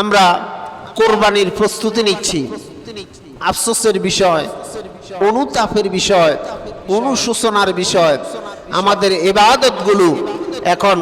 আমরা কোরবানির প্রস্তুতি নিচ্ছি। আফসোসের বিষয়, অনুতাপের বিষয়, অনুশোচনার বিষয়। আমাদের এবাদতগুলো এখন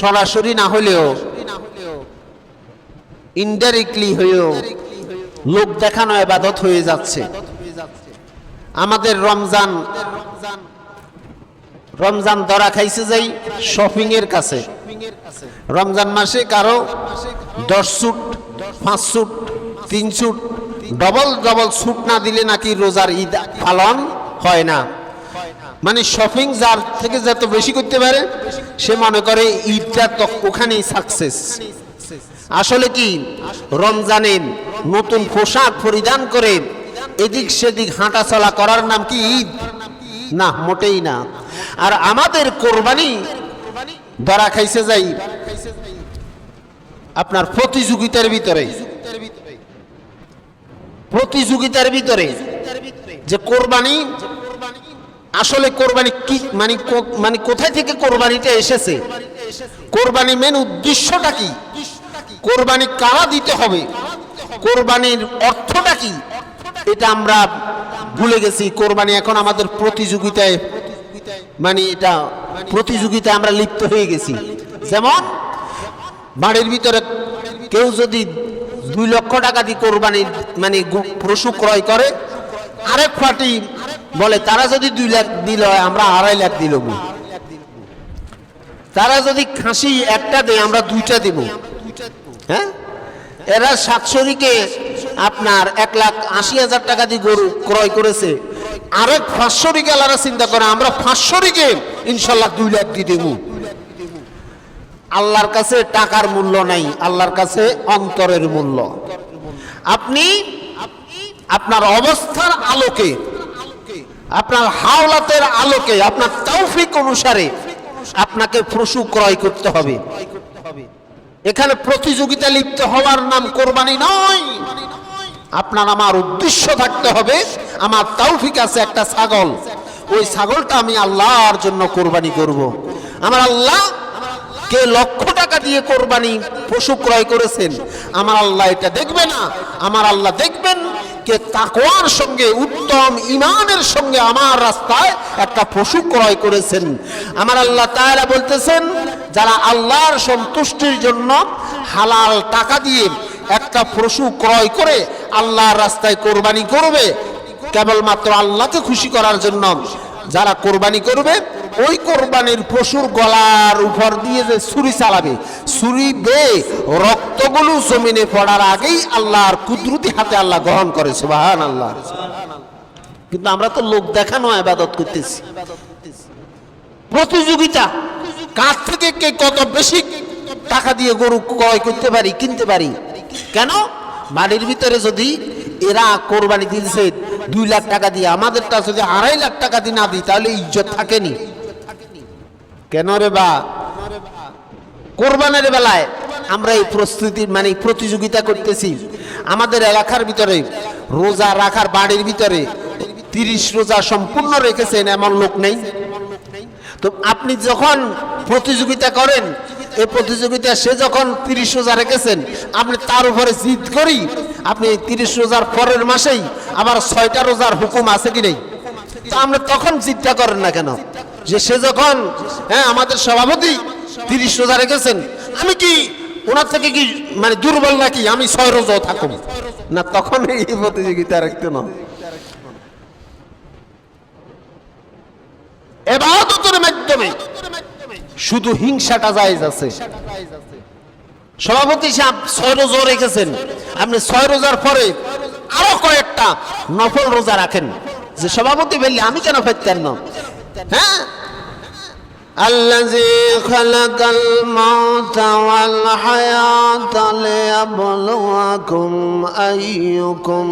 সরাসরি না হলেও ইনডাইরেক্টলি হয়েও লোক দেখানো এবাদত হয়ে যাচ্ছে। আমাদের রমজান রমজান ধরা খাইছে যাই শপিং এর কাছে। রমজান মাসে কারও দশ স্যুট পাঁচ স্যুট তিন স্যুট ডবল ডবল স্যুট না দিলে নাকি রোজার ঈদ পালন হয় না। মানে শপিং যার থেকে যত বেশি করতে পারে, সে মনে করে ঈদটা তো ওখানেই সাকসেস আসলে কি? রমজানে নতুন পোশাক পরিধান করে এদিক সেদিক হাঁটা চলা করার নাম কি ঈদ? না, মোটেই না। আর আমাদের কোরবানি ধরা খাইছে যাই আপনার প্রতিযোগিতার ভিতরে। প্রতিযোগিতার ভিতরে যে কোরবানি, আসলে কোরবানি কি মানে মানে কোথায় থেকে কোরবানিটা এসেছে? কোরবানি মেন উদ্দেশ্যটা কি? কোরবানি কারা দিতে হবে? কোরবানির অর্থটা কি? এটা আমরা ভুলে গেছি। কোরবানি এখন আমাদের প্রতিযোগিতায় মানে এটা প্রতিযোগিতায় আমরা লিপ্ত হয়ে গেছি। যেমন বাড়ির ভিতরে কেউ যদি দুই লক্ষ টাকা দিয়ে কোরবানি মানে পশু ক্রয় করে, আরেক পার্টি বলে, তারা যদি দুই লাখ দিল, আমরা আড়াই লাখ দিল তারা যদি খাসি একটা দেয়, আমরা দুইটা দেব। হ্যাঁ? এরা সাতশরীকে আপনার এক লাখ আশি হাজার টাকা দিয়ে গরু ক্রয় করেছে। আরেক পাঁচশরী গেলারা চিন্তা করে, আমরা পাঁচশরীকে ইনশাল্লাহ দুই লাখ দিয়ে দেবো। আল্লাহর কাছে টাকার মূল্য নাই, আল্লাহর কাছে অন্তরের মূল্য। আপনি আপনার অবস্থার আলোকে, আপনার হাওলাতের আলোকে, আপনার তৌফিক অনুসারে আপনাকে পশু ক্রয় করতে হবে। এখানে প্রতিযোগিতা লিপ্ত হওয়ার নাম কোরবানি নয়। আপনার আমার উদ্দেশ্য থাকতে হবে, আমার তৌফিক আছে একটা ছাগল। ওই ছাগলটা আমি আল্লাহর জন্য কোরবানি করব। আমার আল্লাহ কে লক্ষ টাকা দিয়ে কোরবানি পশু ক্রয় করেছেন? আমার আল্লাহ এটা দেখবে না। আমার আল্লাহ দেখবেন কে তাকওয়ার সঙ্গে, উত্তম ইমানের সঙ্গে আমার রাস্তায় একটা পশু ক্রয় করেছেন। আমার আল্লাহ তাআলা বলতেছেন, যারা আল্লাহর সন্তুষ্টির জন্য হালাল টাকা দিয়ে একটা পশু ক্রয় করে আল্লাহর রাস্তায় কোরবানি করবে, কেবলমাত্র আল্লাহকে খুশি করার জন্য। যারা কোরবানি করবে, ওই কোরবানির পশুর গলার উপর দিয়ে যে ছুরি চালাবে, ছুরি বে রক্তগুলো জমিনে পড়ার আগেই আল্লাহর কুদরতি হাতে আল্লাহ গ্রহণ করে সুবাহান আল্লাহ কিন্তু আমরা তো লোক দেখানো আবাদত করতেছি। প্রতিযোগিতা কার থেকে কে কত বেশি টাকা দিয়ে গরু ক্রয় করতে পারি, কিনতে পারি? কেন? বাড়ির ভিতরে যদি এরা কোরবানি দিয়েছে দুই লাখ টাকা দিয়ে, আমাদেরটা যদি আড়াই লাখ টাকা দিয়ে না দিই, তাহলে ইজ্জত থাকেনি। কেন রে বা? কোরবানের বেলায় আমরা এই প্রস্তুতি মানে প্রতিযোগিতা করতেছি। আমাদের এলাকার ভিতরে, রোজা রাখার বাড়ির ভিতরে তিরিশ রোজা সম্পূর্ণ রেখেছেন এমন লোক নেই। তো আপনি যখন প্রতিযোগিতা করেন, এই প্রতিযোগিতা সে যখন তিরিশ রোজা রেখেছেন, আপনি তার উপরে জিদ করি আপনি তিরিশ রোজার পরের মাসেই আবার ছয়টা রোজার হুকুম আছে কি নেই? তো আমরা তখন জিদটা করেন না কেন? যে সে যখন হ্যাঁ আমাদের সভাপতি তিরিশ রোজা রেখেছেন, আমি কি ওনার থেকে কি মানে দুর্বল নাকি? আমি ছয় রোজাও থাকুন না, তখন এই প্রতিযোগিতা রাখতে না এবাদতের মাধ্যমে শুধু হিংসাটা জায়েজ আছে। সভাপতি সাহেব ছয় রোজা রেখেছেন আপনি ছয় রোজার পরে আরো কয়েকটা নফল রোজা রাখেন যে সভাপতি বললে আমি কেন ফেরতেন না হ্যাঁ الذي خلق الموت والحياة ليبلوكم أيكم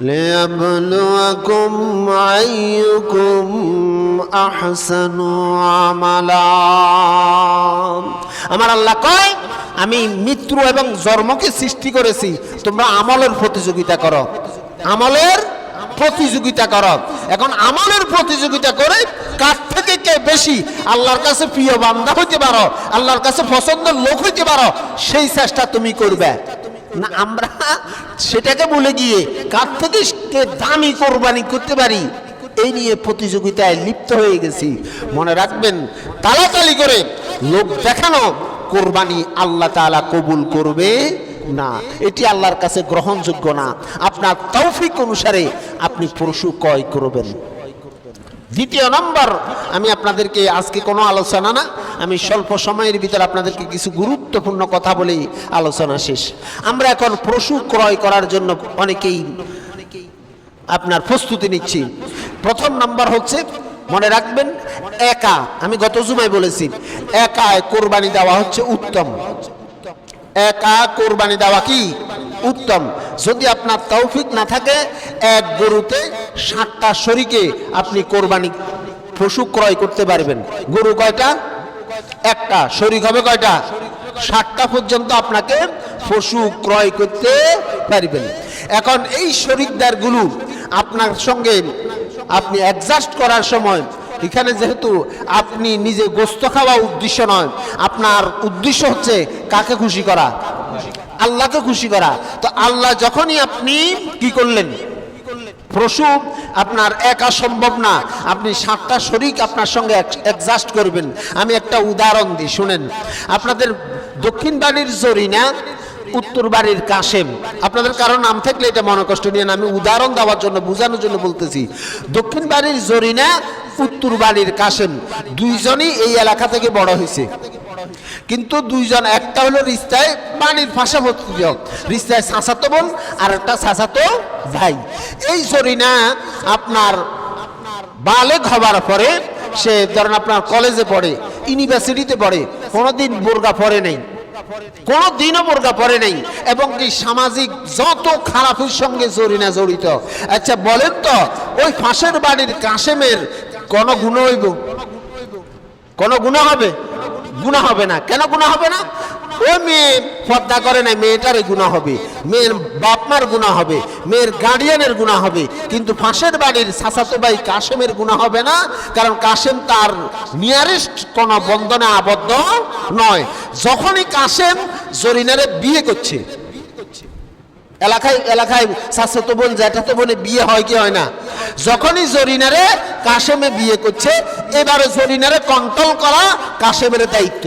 ليبلوكم أيكم أحسن عملا আমার আল্লাহ কয় আমি মৃত্যু এবং জন্মকে সৃষ্টি করেছি তোমরা আমলের প্রতিযোগিতা করো আমলের প্রতিযোগিতা করো এখন আমলের প্রতিযোগিতা করে কার থেকে কে থেকে বেশি আল্লাহর কাছে প্রিয় বান্দা হইতে পারো আল্লাহর কাছে পছন্দের লোক হইতে পারো সেই চেষ্টা তুমি করবে না, আমরা সেটাকে বলে গিয়ে কার থেকে দামি কোরবানি করতে পারি, এই নিয়ে প্রতিযোগিতায় লিপ্ত হয়ে গেছি। মনে রাখবেন, তালাতালি করে লোক দেখানো কোরবানি আল্লাহ তাআলা কবুল করবে না। এটি আল্লাহর কাছে গ্রহণযোগ্য না। আপনার তৌফিক অনুসারে আপনি পশু ক্রয় করবেন। দ্বিতীয় নম্বর, আমি আপনাদেরকে আজকে কোনো আলোচনা না, আমি স্বল্প সময়ের ভিতরে আপনাদেরকে কিছু গুরুত্বপূর্ণ কথা বলেই আলোচনা শেষ। আমরা এখন পশু ক্রয় করার জন্য অনেকেই আপনার প্রস্তুতি নিচ্ছি। প্রথম নাম্বার হচ্ছে, মনে রাখবেন, একা, আমি গত জুমায় বলেছি, একায় কোরবানি দেওয়া হচ্ছে উত্তম। একা কোরবানি দেওয়া কি? উত্তম। যদি আপনার তৌফিক না থাকে, এক গরুতে ষাটটা শরীকে আপনি কোরবানি, পশু ক্রয় করতে পারবেন। গরু কয়টা? একটা। শরিক হবে কয়টা? ষাটটা পর্যন্ত আপনাকে পশু ক্রয় করতে পারবেন। এখন এই শরিকদারগুলো আপনার সঙ্গে আপনি অ্যাডজাস্ট করার সময়, এখানে যেহেতু আপনি নিজে গোস্ত খাওয়া উদ্দেশ্য নয়, আপনার উদ্দেশ্য হচ্ছে কাকে খুশি করা। আল্লাহকে খুশি করা। তো আল্লাহ যখনই আপনি কি করলেন? প্রসূপ আপনার একা সম্ভব না। আপনি সাতটা শরিক আপনার সঙ্গে অ্যাডজাস্ট করবেন। আমি একটা উদাহরণ দিই, শুনেন। আপনাদের দক্ষিণ বাড়ির জরিনা, উত্তর বাড়ির কাশেম। আপনাদের কারও নাম থাকলে এটা মনে কষ্ট নিয়ে আমি উদাহরণ দেওয়ার জন্য, বোঝানোর জন্য বলতেছি। দক্ষিণ বাড়ির জরিনা, উত্তর বাড়ির কাশেম। দুইজনই এই এলাকা থেকে বড় হয়েছে। কিন্তু দুইজন, একটা হলো রিস্তায় পানির পাশাপাশি রিস্তায় চাচাতো বোন আর একটা চাচাতো ভাই। এই জরিনা আপনার বালেক হবার পরে সে ধরেন আপনার কলেজে পড়ে, ইউনিভার্সিটিতে পড়ে, কোনোদিন বোরগা পড়ে নাই। কোনো দিনও বোরগা পড়ে নাই। এবং কি সামাজিক যত খারাপের সঙ্গে জরিনা জড়িত। আচ্ছা বলেন তো, ওই ফাঁসের বাড়ির কাশেমের কোন গুণ হইব? কোন গুণ হবে? গুণা হবে না। কেন গুণা হবে না? ওই মেয়ে পর্দা করে না মেয়েটার গুণা হবে। মেয়ের বাপমার গুণা হবে, মেয়ের গার্ডিয়ানের গুণা হবে। কিন্তু ফাঁসের বাড়ির সাসাতো ভাই কাশেমের গুণা হবে না, কারণ কাশেম তার নিয়ারেস্ট কোনো বন্ধনে আবদ্ধ নয়। যখনই কাশেম জরিনারে বিয়ে করছে এলাকায় এলাকায় শাশ্বতো বোন জ্যাঠাতো বোনে বিয়ে হয় কি হয় না? যখনই জরিনারে কাশেমে বিয়ে করছে এবারে জরিনারে কন্ট্রোল করা কাশেমের দায়িত্ব।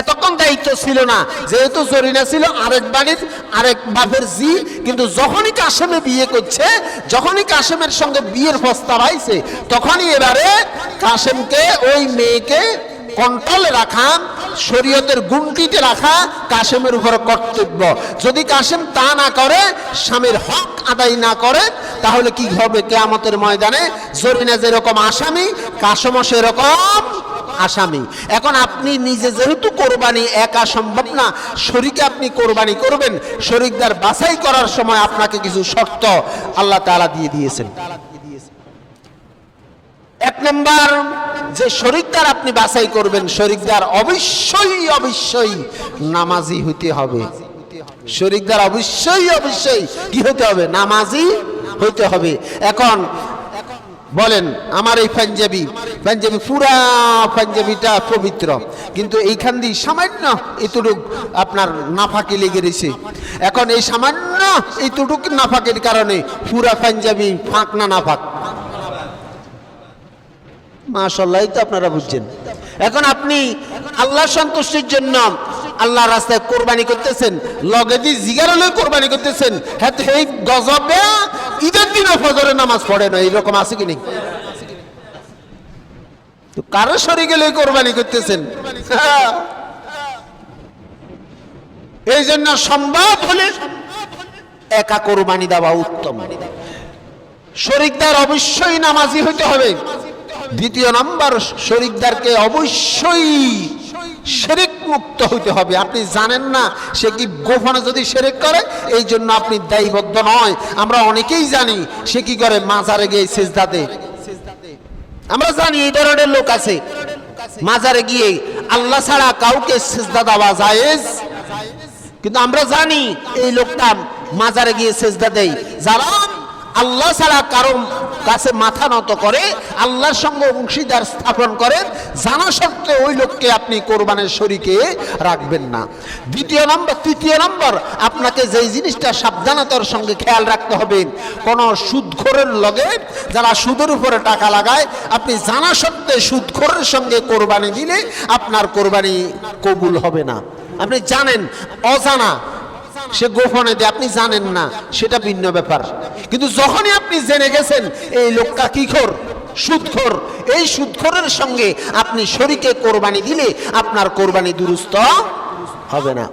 এতক্ষণ দায়িত্ব ছিল না, যেহেতু জরিনা ছিল আরেক বাড়ির, আরেক বাপের জি কিন্তু যখনই কাশেমে বিয়ে করছে, যখনই কাশেমের সঙ্গে বিয়ের প্রস্তাব আইছে, তখনই এবারে কাশেমকে, ওই মেয়েকে কন্ট্রোলে রাখা শরীয়তের গুণটিতে রাখা কাশেমের উপর কর্তব্য। যদি কাশেম তা না করে, স্বামীর হক আদায় না করে, তাহলে কি হবে কেয়ামতের ময়দানে? জরিনা যেরকম আসামি, কাশেমও সেরকম আসামি। এখন আপনি নিজে যেহেতু কোরবানি একা সম্ভব না শরীকে আপনি কোরবানি করবেন শরিকদার বাছাই করার সময় আপনাকে কিছু শর্ত আল্লাহ তালা দিয়ে দিয়েছেন। এক নম্বর যে শরিকদার আপনি বাছাই করবেন, শরিকদার অবশ্যই অবশ্যই নামাজি হইতে হবে। শরিকদার অবশ্যই অবশ্যই কি হতে হবে? নামাজি হইতে হবে। এখন বলেন, আমার এই পাঞ্জাবি পাঞ্জাবি পুরা পাঞ্জাবিটা পবিত্র। কিন্তু এইখান দিয়ে সামান্য এতটুক আপনার নাফাকি লেগে রয়েছে। এখন এই সামান্য এইটুক নাফাকের কারণে পুরা পাঞ্জাবি ফাঁক না নাফাক। মাশাল্লাহ তো আপনারা বুঝছেন। এখন আপনি আল্লাহ সন্তুষ্টির জন্য আল্লাহ রাস্তায় কোরবানি করতেছেন, লগে দি জিগার লই কোরবানি করতেছেন হ্যাঁ এই গজবে ঈদের দিনও ফজরের নামাজ পড়ে না, এইরকম আছে কি নেই? তো কারও শরীরে লই কোরবানি করতেছেন। এই জন্য সম্ভব হলে একা কোরবানি দেওয়া উত্তম। শরিকদার অবশ্যই নামাজি হইতে হবে। দ্বিতীয় নম্বর শরিকদারকে অবশ্যই শেরেক মুক্ত হইতে হবে। আপনি জানেন না সে কি গোপনে যদি শেরেক করে, এই জন্য আপনি দায়বদ্ধ নয়। আমরা অনেকেই জানি সে কি করে মাজারে গিয়ে সেজদাতে। আমরা জানি এই ধরনের লোক আছে। মাজারে গিয়ে আল্লাহ ছাড়া কাউকে সেজদা দেওয়া জায়েজ। কিন্তু আমরা জানি এই লোকটা মাজারে গিয়ে সেজদা দেয়। যারা আল্লাহ ছাড়া কারও কাছে মাথা নত করে, আল্লাহর সঙ্গে অংশীদার স্থাপন করেন, জানা সত্ত্বেও ওই লোককে আপনি কোরবানের শরীকে রাখবেন না। দ্বিতীয় নম্বর, তৃতীয় নম্বর, আপনাকে যেই জিনিসটা সাবধানতার সঙ্গে খেয়াল রাখতে হবে, কোনো সুদখোরের লগে যারা সুদের উপরে টাকা লাগায়, আপনি জানা সত্ত্বে সুদখোরের সঙ্গে কোরবানি দিলে আপনার কোরবানি কবুল হবে না। আপনি জানেন, অজানা সে গোপনে দিয়ে আপনি জানেন না, সেটা ভিন্ন ব্যাপার। কিন্তু যখনই আপনি জেনে গেছেন, এই লোকটা কি খোর? সুদখোর। এই সুদখোরের সঙ্গে আপনি শরীকে কোরবানি দিলে আপনার কোরবানি দুরুস্ত হবে না।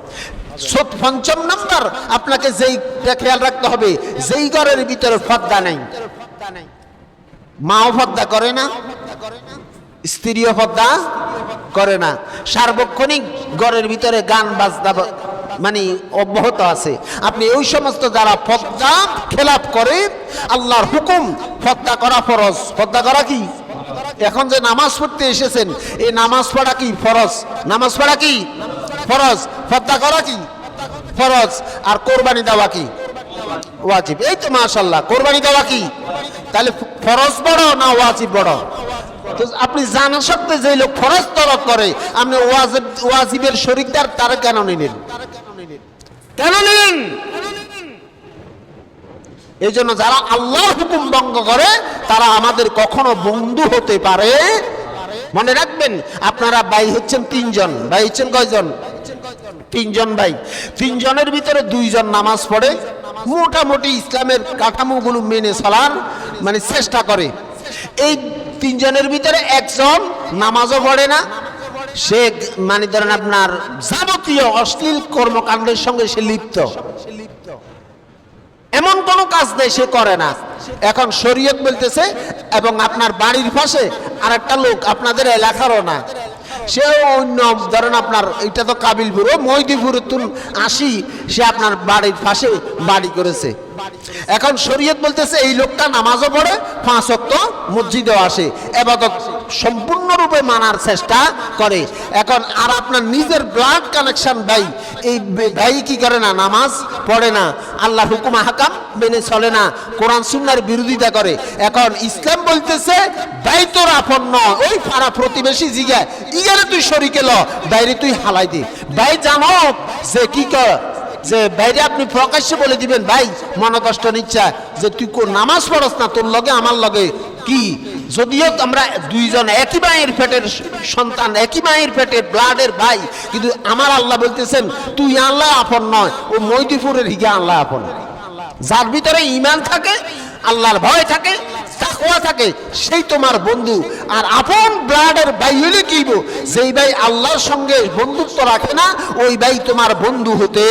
পঞ্চম নাম্বার, আপনাকে যেইটা খেয়াল রাখতে হবে, যেই ঘরের ভিতরে ফদ্দা নেই। মাও ফদ্দা করে না, স্ত্রীও পদ্মা করে না। সার্বক্ষণিক ঘরের ভিতরে গান বাজনা মানে অব্যাহত আছে। আপনি ওই সমস্ত যারা পদ্মা খেলাপ করে, আল্লাহর হুকুম পদ্মা করা ফরজ। পদ্মা করা কি? এখন যে নামাজ পড়তে এসেছেন, এই নামাজ পড়া কি ফরজ? নামাজ পড়া কি? ফরজ। পদ্মা করা কি? ফরজ। আর কোরবানি দেওয়া কি? ওয়াজিব। এই তো মাশাল্লাহ কোরবানি দেওয়া কি? তাহলে ফরজ বড় না ওয়াজিব বড়? তো আপনি জানা সত্ত্বে যে লোক ফরজ তরফ করে, আপনি ওয়াজিব, ওয়াজিবের শরিকদার তার কেন নিলেন? কেন নিলেন? এই জন্য যারা আল্লাহর হুকুম ভঙ্গ করে, তারা আমাদের কখনো বন্ধু হতে পারে? মনে রাখবেন, আপনারা ভাই হচ্ছেন তিনজন। ভাই হচ্ছেন কয়জন? তিনজন ভাই। তিনজনের ভিতরে দুইজন নামাজ পড়ে, মোটামুটি ইসলামের কাঠামোগুলো মেনে চলার মানে চেষ্টা করে। এই তিনজনের ভিতরে একজন নামাজও পড়ে না সে মানে ধরেন আপনার যাবতীয় অশ্লীল কর্মকাণ্ডের সঙ্গে সে লিপ্ত। এমন কোনো কাজ নেই, সে করে না। এখন শরীয়ত বলতেছে, এবং আপনার বাড়ির পাশে আরেকটা লোক আপনাদের এলাকারও না। সেও অন্য, ধরেন আপনার, এটা তো কাবিলপুর, ও মহিদিপুর তুন আসি সে আপনার বাড়ির পাশে বাড়ি করেছে। এখন শরীয়ত বলতেছে, এই লোকটা নামাজও পড়ে, পাঁচ অক্ত মসজিদেও আসে। এবাদত সম্পূর্ণরূপে মানার চেষ্টা করে। এখন আর আপনার নিজের ব্লাড কানেকশন ভাই, এই ভাই কি করে না, নামাজ পড়ে না আল্লাহ হুকুম হাকাম মেনে চলে না, কোরআন, সুন্নার বিরোধিতা করে। এখন ইসলাম বলতেছে ভাই তোর আপন নয়, ওই পাড়া প্রতিবেশী জিগায়, ইগারে তুই শরিকে ল, বাইরে তুই হালাই দি। ভাই জানো যে কি কর যে, বাইরে আপনি প্রকাশ্যে বলে দিবেন, ভাই, মনকষ্ট নিচ্ছা, যে তুই কোন নামাজ পড়স না, তোর লগে, আমার লগে, কি? যদিও আমরা দুইজন একই মায়ের পেটের সন্তান, একই মায়ের পেটের ব্লাডের ভাই, কিন্তু আমার আল্লাহ বলতেছেন, তুই আল্লাহ আপন নয়, ও মৈদিপুরের হিগে আল্লাহ আপন যার ভিতরে ইমান থাকে আল্লাহর ভয় থাকে, তাকওয়া থাকে, সেই তোমার বন্ধু আর আপন ব্লাডের ভাই হলে কি গো? যেই ভাই আল্লাহর সঙ্গে বন্ধুত্ব রাখে না, ওই ভাই তোমার বন্ধু হতে